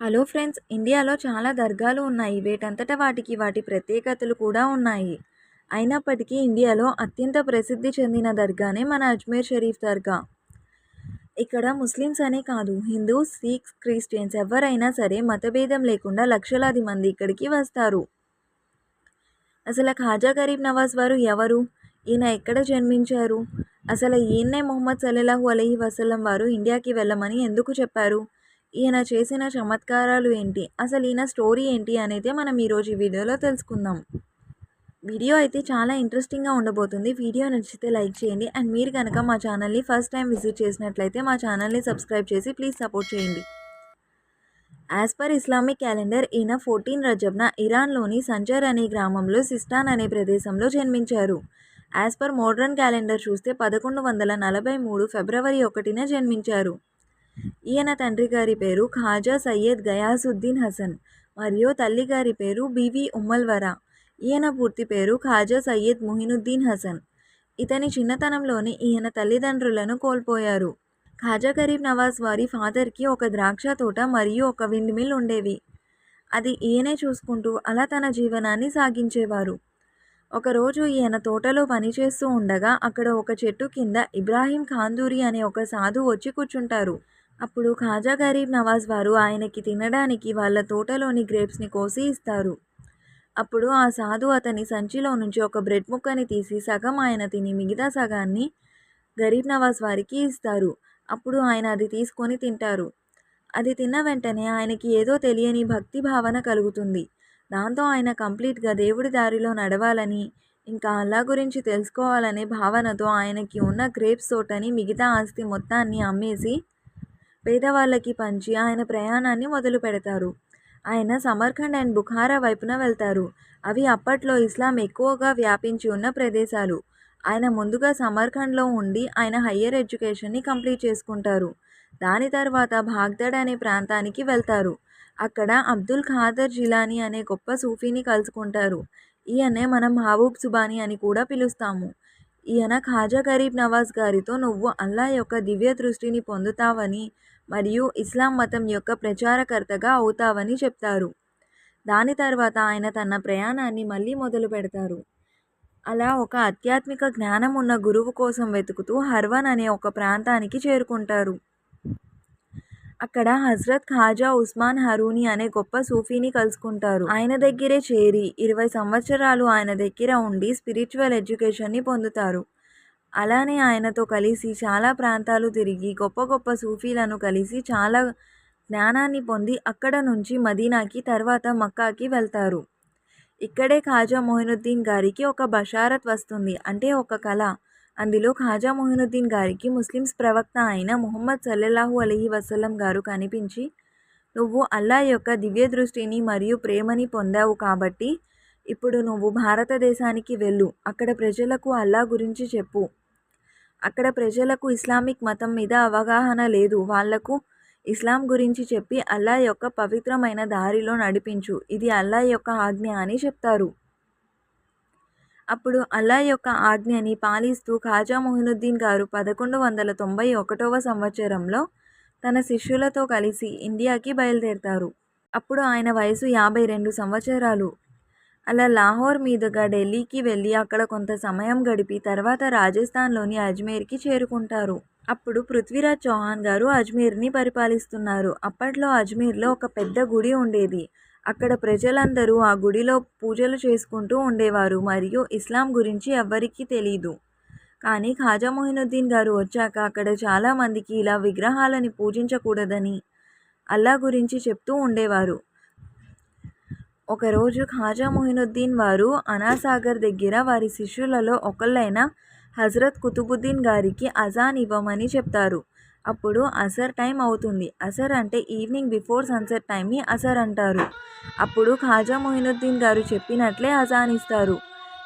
Hello friends ఇండియాలో చాలా దర్గాలు ఉన్నాయి. వేటంతట వాటికి వాటి ప్రత్యేకతలు కూడా ఉన్నాయి. అయినప్పటికీ ఇండియాలో అత్యంత ప్రసిద్ధి చెందిన దర్గానే మన అజ్మీర్ షరీఫ్ దర్గా. ఇక్కడ ముస్లిమ్స్ అనే కాదు హిందూస్ సిఖ్స్ క్రిస్టియన్స్ ఎవరైనా సరే మతభేదం లేకుండా లక్షలాది మంది ఇక్కడికి వస్తారు. అసలు ఖాజా గరీబ్ నవాజ్ వారు ఎవరు? ఈయన ఎక్కడ జన్మించారు? అసలు ఈయన్నే మొహమ్మద్ సల్లల్లాహు అలహీ వసలం వారు ఇండియాకి వెళ్ళమని ఎందుకు చెప్పారు? ఈయన చేసిన చమత్కారాలు ఏంటి? అసలు ఈయన స్టోరీ ఏంటి అనేది మనం ఈరోజు ఈ వీడియోలో తెలుసుకుందాం. వీడియో అయితే చాలా ఇంట్రెస్టింగ్గా ఉండబోతుంది. వీడియో నచ్చితే లైక్ చేయండి. అండ్ మీరు కనుక మా ఛానల్ని ఫస్ట్ టైం విజిట్ చేసినట్లయితే మా ఛానల్ని సబ్స్క్రైబ్ చేసి ప్లీజ్ సపోర్ట్ చేయండి. యాజ్ పర్ ఇస్లామిక్ క్యాలెండర్ ఈయన ఫోర్టీన్ రజబ్న ఇరాన్లోని సంజర్ అనే గ్రామంలో సిస్టాన్ అనే ప్రదేశంలో జన్మించారు. యాజ్ పర్ మోడ్రన్ క్యాలెండర్ చూస్తే పదకొండు వందల నలభై మూడు ఫిబ్రవరి ఒకటిన జన్మించారు. ఈయన తండ్రి గారి పేరు ఖాజా సయ్యద్ గయాసుద్దీన్ హసన్ మరియు తల్లి గారి పేరు బివి ఉమ్మల్వరా. ఈయన పూర్తి పేరు ఖాజా సయ్యద్ ముహినుద్దీన్ హసన్. ఇతని చిన్నతనంలోనే ఈయన తల్లిదండ్రులను కోల్పోయారు. ఖాజా గరీబ్ నవాజ్ వారి ఫాదర్కి ఒక ద్రాక్ష తోట మరియు ఒక విండ్ మిల్ ఉండేవి. అది ఈయనే చూసుకుంటూ అలా తన జీవనాన్ని సాగించేవారు. ఒకరోజు ఈయన తోటలో పనిచేస్తూ ఉండగా అక్కడ ఒక చెట్టు కింద ఇబ్రాహీం ఖాందూరి అనే ఒక సాధు వచ్చి కూర్చుంటారు. అప్పుడు ఖాజా గరీబ్ నవాజ్ వారు ఆయనకి తినడానికి వాళ్ళ తోటలోని గ్రేప్స్ని కోసి ఇస్తారు. అప్పుడు ఆ సాధు అతని సంచిలో నుంచి ఒక బ్రెడ్ ముక్కని తీసి సగం ఆయన తిని మిగతా సగాన్ని గరీబ్ నవాజ్ వారికి ఇస్తారు. అప్పుడు ఆయన అది తీసుకొని తింటారు. అది తిన్న వెంటనే ఆయనకి ఏదో తెలియని భక్తి భావన కలుగుతుంది. దాంతో ఆయన కంప్లీట్గా దేవుడి దారిలో నడవాలని ఇంకా అల్లా గురించి తెలుసుకోవాలనే భావనతో ఆయనకి ఉన్న గ్రేప్స్ తోటని మిగతా ఆస్తి మొత్తాన్ని అమ్మేసి పేదవాళ్ళకి పంచి ఆయన ప్రయాణాన్ని మొదలు పెడతారు. ఆయన సమర్ఖండ్ అండ్ బుఖారా వైపున వెళ్తారు. అవి అప్పట్లో ఇస్లాం ఎక్కువగా వ్యాపించి ఉన్న ప్రదేశాలు. ఆయన ముందుగా సమర్ఖండ్లో ఉండి ఆయన హయ్యర్ ఎడ్యుకేషన్ని కంప్లీట్ చేసుకుంటారు. దాని తర్వాత భాగ్దడ్ అనే ప్రాంతానికి వెళ్తారు. అక్కడ అబ్దుల్ ఖాదర్ జిలానీ అనే గొప్ప సూఫీని కలుసుకుంటారు. ఈయనే మనం మహబూబ్ సుబానీ అని కూడా పిలుస్తాము. ఈయన ఖాజా గరీబ్ నవాజ్ గారితో నువ్వు అల్లా యొక్క దివ్య దృష్టిని పొందుతావని మరియు ఇస్లాం మతం యొక్క ప్రచారకర్తగా అవుతావని చెప్తారు. దాని తర్వాత ఆయన తన ప్రయాణాన్ని మళ్ళీ మొదలు పెడతారు. అలా ఒక ఆధ్యాత్మిక జ్ఞానం ఉన్న గురువు కోసం వెతుకుతూ హర్వన్ అనే ఒక ప్రాంతానికి చేరుకుంటారు. అక్కడ హజ్రత్ ఖాజా ఉస్మాన్ హరూని అనే గొప్ప సూఫీని కలుసుకుంటారు. ఆయన దగ్గరే చేరి ఇరవై సంవత్సరాలు ఆయన దగ్గర ఉండి స్పిరిచువల్ ఎడ్యుకేషన్ని పొందుతారు. అలానే ఆయనతో కలిసి చాలా ప్రాంతాలు తిరిగి గొప్ప గొప్ప సూఫీలను కలిసి చాలా జ్ఞానాన్ని పొంది అక్కడ నుంచి మదీనాకి తర్వాత మక్కాకి వెళ్తారు. ఇక్కడే ఖాజా మొహినుద్దీన్ గారికి ఒక బషారత్ వస్తుంది అంటే ఒక కళ. అందులో ఖాజా మొహినుద్దీన్ గారికి ముస్లిమ్స్ ప్రవక్త అయిన ముహమ్మద్ సల్లల్లాహు అలహి వసలం గారు కనిపించి నువ్వు అల్లా యొక్క దివ్య దృష్టిని మరియు ప్రేమని పొందావు కాబట్టి ఇప్పుడు నువ్వు భారతదేశానికి వెళ్ళు. అక్కడ ప్రజలకు అల్లా గురించి చెప్పు. అక్కడ ప్రజలకు ఇస్లామిక్ మతం మీద అవగాహన లేదు. వాళ్ళకు ఇస్లాం గురించి చెప్పి అల్లా యొక్క పవిత్రమైన దారిలో నడిపించు. ఇది అల్లా యొక్క ఆజ్ఞ అని చెప్తారు. అప్పుడు అల్లా యొక్క ఆజ్ఞని పాలిస్తూ ఖాజా మొహినుద్దీన్ గారు పదకొండు వందల తొంభై ఒకటవ సంవత్సరంలో తన శిష్యులతో కలిసి ఇండియాకి బయలుదేరతారు. అప్పుడు ఆయన వయసు యాభై రెండు సంవత్సరాలు. అలా లాహోర్ మీదుగా ఢిల్లీకి వెళ్ళి అక్కడ కొంత సమయం గడిపి తర్వాత రాజస్థాన్లోని అజ్మీర్కి చేరుకుంటారు. అప్పుడు పృథ్వీరాజ్ చౌహాన్ గారు అజ్మీర్ని పరిపాలిస్తున్నారు. అప్పట్లో అజ్మీర్లో ఒక పెద్ద గుడి ఉండేది. అక్కడ ప్రజలందరూ ఆ గుడిలో పూజలు చేసుకుంటూ ఉండేవారు మరియు ఇస్లాం గురించి ఎవ్వరికీ తెలీదు. కానీ ఖాజా మొహినుద్దీన్ గారు వచ్చాక అక్కడ చాలామందికి ఇలా విగ్రహాలని పూజించకూడదని అల్లా గురించి చెప్తూ ఉండేవారు. ఒకరోజు ఖాజా మొహినుద్దీన్ వారు అనాసాగర్ దగ్గర వారి శిష్యులలో ఒకళ్ళైన హజరత్ కుతుబుద్దీన్ గారికి అజాన్ ఇవ్వమని చెప్తారు. అప్పుడు అసర్ టైం అవుతుంది. అసర్ అంటే ఈవినింగ్ బిఫోర్ సన్సెట్ టైంని అసర్ అంటారు. అప్పుడు ఖాజా మొహినుద్దీన్ గారు చెప్పినట్లే అజాన్ ఇస్తారు.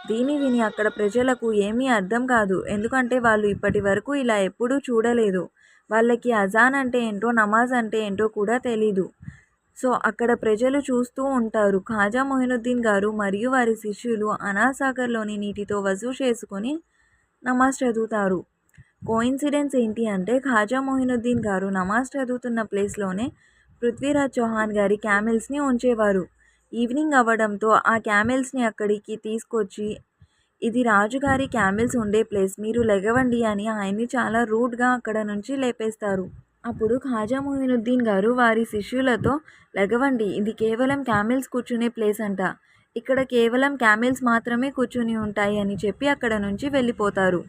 దీని విని అక్కడ ప్రజలకు ఏమీ అర్థం కాదు. ఎందుకంటే వాళ్ళు ఇప్పటి వరకు ఇలా ఎప్పుడూ చూడలేదు. వాళ్ళకి అజాన్ అంటే ఏంటో నమాజ్ అంటే ఏంటో కూడా తెలీదు. సో అక్కడ ప్రజలు చూస్తూ ఉంటారు. ఖాజా మొహినుద్దీన్ గారు మరియు వారి శిష్యులు అనాసాగర్లోని నీటితో వసూ చేసుకొని నమాజ్ చదువుతారు. కోయిన్సిడెన్స్ ఏంటి అంటే ఖాజా మొహినుద్దీన్ గారు నమాజ్ చదువుతున్న ప్లేస్లోనే పృథ్వీరాజ్ చౌహాన్ గారి క్యామెల్స్ని ఉంచేవారు. ఈవినింగ్ అవ్వడంతో ఆ క్యామెల్స్ని అక్కడికి తీసుకొచ్చి ఇది రాజుగారి క్యామెల్స్ ఉండే ప్లేస్ మీరు లెగవండి అని ఆయన్ని చాలా రూడ్గా అక్కడ నుంచి లేపేస్తారు. అప్పుడు ఖాజా మొయినుద్దీన్ గారు వారి శిష్యులతో లెగవండి ఇది కేవలం క్యామెల్స్ కూర్చునే ప్లేస్ అంట. ఇక్కడ కేవలం క్యామెల్స్ మాత్రమే కూర్చుని ఉంటాయి అని చెప్పి అక్కడ నుంచి వెళ్ళిపోతారు.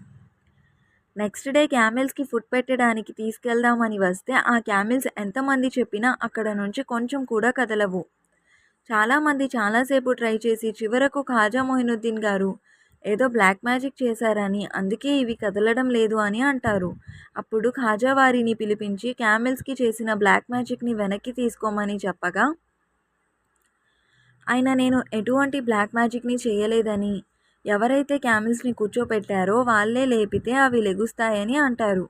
నెక్స్ట్ డే క్యామెల్స్కి ఫుడ్ పెట్టడానికి తీసుకెళ్దామని వస్తే ఆ క్యామెల్స్ ఎంతమంది చెప్పినా అక్కడ నుంచి కొంచెం కూడా కదలవు. చాలామంది చాలాసేపు ట్రై చేసి చివరకు ఖాజా మొహినుద్దీన్ గారు ఏదో బ్లాక్ మ్యాజిక్ చేశారని అందుకే ఇవి కదలడం లేదు అని అంటారు. అప్పుడు ఖాజా వారిని పిలిపించి క్యామెల్స్కి చేసిన బ్లాక్ మ్యాజిక్ని వెనక్కి తీసుకోమని చెప్పగా ఆయన నేను ఎటువంటి బ్లాక్ మ్యాజిక్ని చేయలేదని ఎవరైతే క్యామిల్స్ని కూర్చోపెట్టారో వాళ్ళే లేపితే అవి లెగుస్తాయని అంటారు.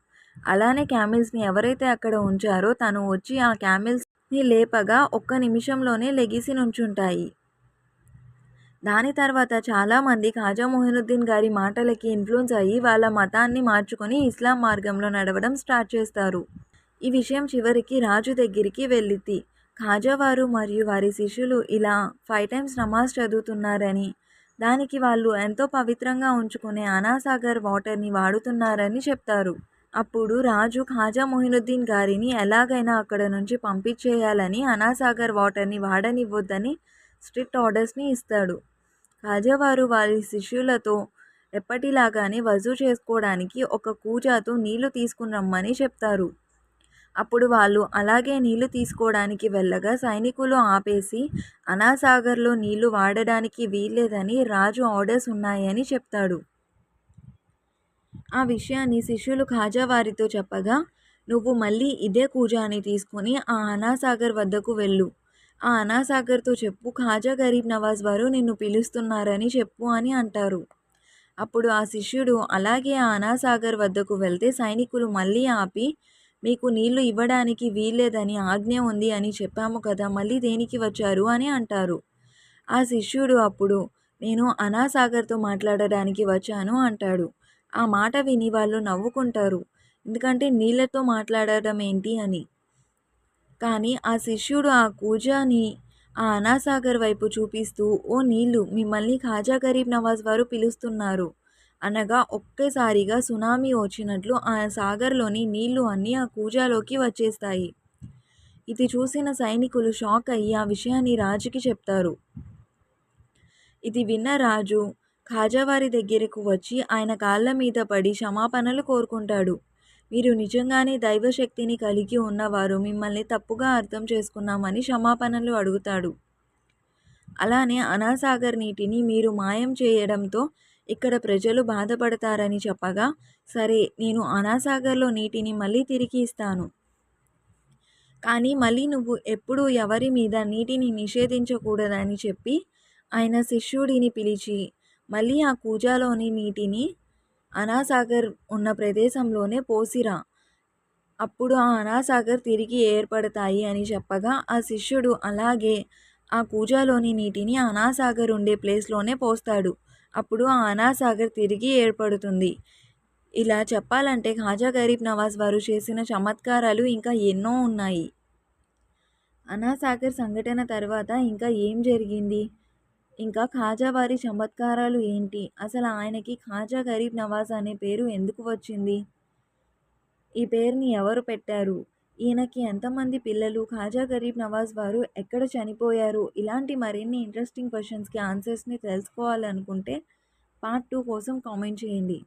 అలానే క్యామిల్స్ని ఎవరైతే అక్కడ ఉంచారో తను వచ్చి ఆ క్యామిల్స్ని లేపగా ఒక్క నిమిషంలోనే లెగిసి నుంచుంటాయి. దాని తర్వాత చాలామంది ఖాజా మొహినుద్దీన్ గారి మాటలకి ఇన్ఫ్లుయెన్స్ అయ్యి వాళ్ళ మతాన్ని మార్చుకొని ఇస్లాం మార్గంలో నడవడం స్టార్ట్ చేస్తారు. ఈ విషయం చివరికి రాజు దగ్గరికి వెళ్ళిద్ది ఖాజావారు మరియు వారి శిష్యులు ఇలా ఫైవ్ టైమ్స్ నమాజ్ చదువుతున్నారని దానికి వాళ్ళు ఎంతో పవిత్రంగా ఉంచుకునే అనాసాగర్ వాటర్ని వాడుతున్నారని చెప్తారు. అప్పుడు రాజు ఖాజా మొహినుద్దీన్ గారిని ఎలాగైనా అక్కడ నుంచి పంపించేయాలని అనాసాగర్ వాటర్ని వాడనివ్వద్దని స్ట్రిక్ట్ ఆర్డర్స్ని ఇస్తాడు. ఖాజావారు వారి శిష్యులతో ఎప్పటిలాగానే వజూ చేసుకోవడానికి ఒక కూజాతో నీళ్ళు తీసుకుని రమ్మని చెప్తారు. అప్పుడు వాళ్ళు అలాగే నీళ్ళు తీసుకోవడానికి వెళ్ళగా సైనికులు ఆపేసి అనాసాగర్లో నీళ్ళు వాడడానికి వీల్లేదని రాజు ఆర్డర్స్ ఉన్నాయని చెప్తాడు. ఆ విషయాన్ని శిష్యులు ఖాజావారితో చెప్పగా నువ్వు మళ్ళీ ఇదే కూజాని తీసుకొని ఆ అనాసాగర్ వద్దకు వెళ్ళు. ఆ అనాసాగర్తో చెప్పు ఖాజా గరీబ్ నవాజ్ వారు నిన్ను పిలుస్తున్నారని చెప్పు అని అంటారు. అప్పుడు ఆ శిష్యుడు అలాగే ఆ అనాసాగర్ వద్దకు వెళ్తే సైనికులు మళ్ళీ ఆపి మీకు నీళ్ళు ఇవ్వడానికి వీల్లేదని ఆజ్ఞ ఉంది అని చెప్పాము కదా మళ్ళీ దేనికి వచ్చారు? అని అంటారు. ఆ శిష్యుడు అప్పుడు నేను అనాసాగర్తో మాట్లాడడానికి వచ్చాను అంటాడు. ఆ మాట విని వాళ్ళు నవ్వుకుంటారు. ఎందుకంటే నీళ్ళతో మాట్లాడడం ఏంటి అని. కానీ ఆ శిష్యుడు ఆ కూజాని ఆ అనాసాగర్ వైపు చూపిస్తూ ఓ నీళ్ళు మిమ్మల్ని ఖాజా గరీబ్ నవాజ్ వారు పిలుస్తున్నారు అనగా ఒక్కసారిగా సునామీ వచ్చినట్లు ఆ సాగర్లోని నీళ్ళు అన్నీ ఆ కూజాలోకి వచ్చేస్తాయి. ఇది చూసిన సైనికులు షాక్ అయ్యి ఆ విషయాన్ని రాజుకి చెప్తారు. ఇది విన్న రాజు ఖాజావారి దగ్గరకు వచ్చి ఆయన కాళ్ళ మీద పడి క్షమాపణలు కోరుకుంటాడు. మీరు నిజంగానే దైవశక్తిని కలిగి ఉన్నవారు. మిమ్మల్ని తప్పుగా అర్థం చేసుకున్నామని క్షమాపణలు అడుగుతాడు. అలానే అనాసాగర్ నీటిని మీరు మాయం చేయడంతో ఇక్కడ ప్రజలు బాధపడతారని చెప్పగా సరే నేను అనాసాగర్లో నీటిని మళ్ళీ తిరిగి ఇస్తాను. కానీ మళ్ళీ నువ్వు ఎప్పుడూ ఎవరి మీద నీటిని నిషేధించకూడదని చెప్పి ఆయన శిష్యుడిని పిలిచి మళ్ళీ ఆ కూజాలోని నీటిని అనాసాగర్ ఉన్న ప్రదేశంలోనే పోసిరా. అప్పుడు ఆ అనాసాగర్ తిరిగి ఏర్పడతాయి అని చెప్పగా ఆ శిష్యుడు అలాగే ఆ కూజాలోని నీటిని అనాసాగర్ ఉండే ప్లేస్లోనే పోస్తాడు. అప్పుడు ఆ అనాసాగర్ తిరిగి ఏర్పడుతుంది. ఇలా చెప్పాలంటే ఖాజా గరీబ్ నవాజ్ వారు చేసిన చమత్కారాలు ఇంకా ఎన్నో ఉన్నాయి. అనాసాగర్ సంఘటన తర్వాత ఇంకా ఏం జరిగింది? ఇంకా ఖాజా వారి చమత్కారాలు ఏంటి? అసలు ఆయనకి ఖాజా గరీబ్ నవాజ్ అనే పేరు ఎందుకు వచ్చింది? ఈ పేరుని ఎవరు పెట్టారు? ఈయనకి ఎంతమంది పిల్లలు? ఖాజా గరీబ్ నవాజ్ వారు ఎక్కడ చనిపోయారు? ఇలాంటి మరిన్ని ఇంట్రెస్టింగ్ క్వశ్చన్స్కి ఆన్సర్స్ని తెలుసుకోవాలనుకుంటే పార్ట్ టూ కోసం కామెంట్ చేయండి.